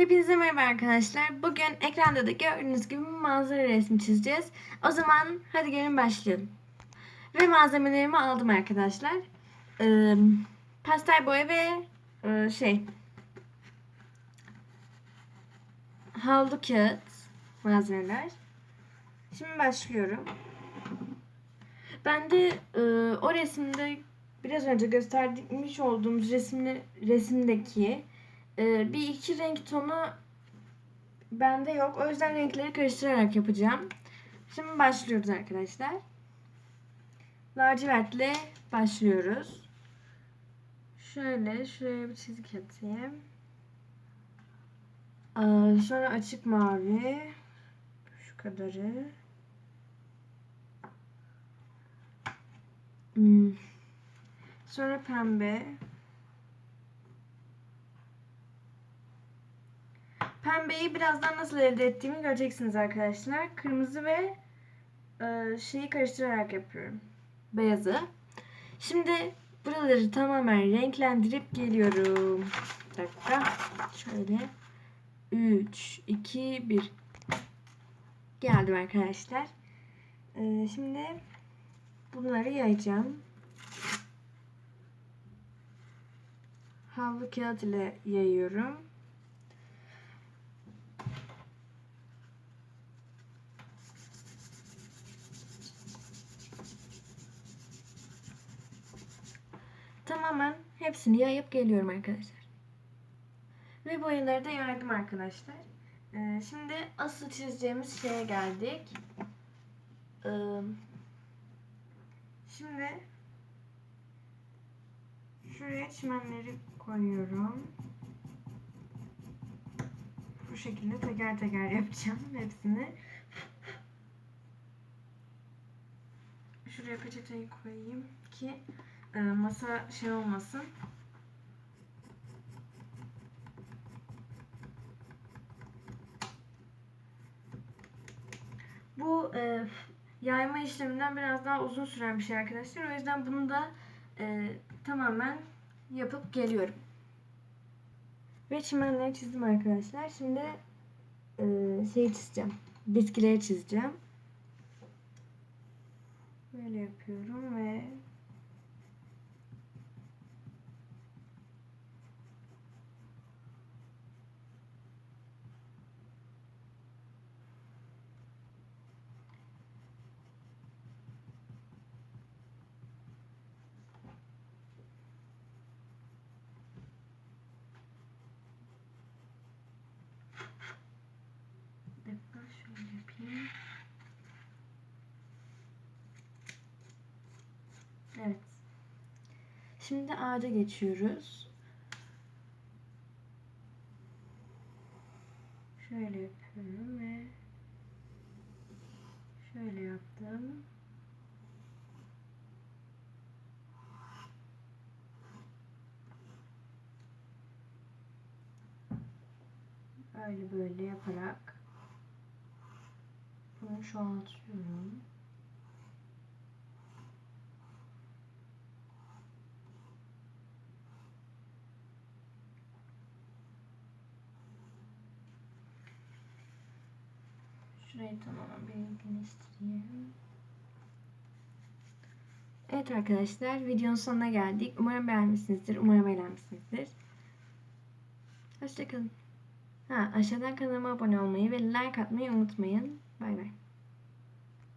Hepinize merhaba arkadaşlar. Bugün ekranda da gördüğünüz gibi manzara resmi çizeceğiz. O zaman hadi gelin başlayalım. Ve malzemelerimi aldım arkadaşlar. Ee, pastel boya ve e, şey havlu kağıt malzemeler. Şimdi başlıyorum. Ben de e, o resimde biraz önce göstermiş olduğumuz resimli, resimdeki e, bir iki renk tonu bende yok. O yüzden renkleri karıştırarak yapacağım. Şimdi başlıyoruz arkadaşlar. Lacivertle başlıyoruz. Şöyle şuraya bir çizik atayım. Aa, sonra açık mavi. Şu kadarı. Hmm. Sonra pembe. Pembeyi birazdan nasıl elde ettiğimi göreceksiniz arkadaşlar. Kırmızı ve e, şeyi karıştırarak yapıyorum. Beyazı. Şimdi buraları tamamen renklendirip geliyorum. Bir dakika. Şöyle. 3, 2, 1. Geldim arkadaşlar. E, şimdi bunları yayacağım. Havlu kağıt ile yayıyorum. Tamamen hepsini yayıp geliyorum arkadaşlar. Ve boyaları da yaydım arkadaşlar. Ee, şimdi asıl çizeceğimiz şeye geldik. Ee, şimdi şuraya çimenleri koyuyorum. Bu şekilde teker teker yapacağım hepsini. Şuraya peçeteyi koyayım ki masa şey olmasın. Bu e, yayma işleminden biraz daha uzun süren bir şey arkadaşlar. O yüzden bunu da e, tamamen yapıp geliyorum. Ve çimenleri çizdim arkadaşlar. Şimdi e, şey çizeceğim. Bitkileri çizeceğim. Böyle yapıyorum ve Bir dakika şöyle yapayım. Evet. Şimdi ağaca geçiyoruz. Şöyle yapıyorum ve şöyle yaptım. Böyle böyle yaparak bunu çoğaltıyorum. Şurayı tamamen bir genişleteyim. Evet arkadaşlar videonun sonuna geldik. Umarım beğenmişsinizdir. Umarım eğlenmişsinizdir. Hoşçakalın. Ha, aşağıdan kanalıma abone olmayı ve like atmayı unutmayın. Bay bay.